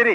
ശരി.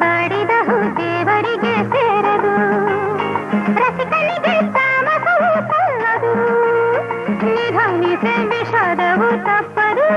ಬಾಡಿದಹು ದೇವರಿಗೆ ಸೇರದು ರಸಿಕನಿಗೆ ತಾಮಸವು ಸಲ್ಲದು ನಿಧಾನಿಸೆ ವಿಷಾದವು ತಪ್ಪದು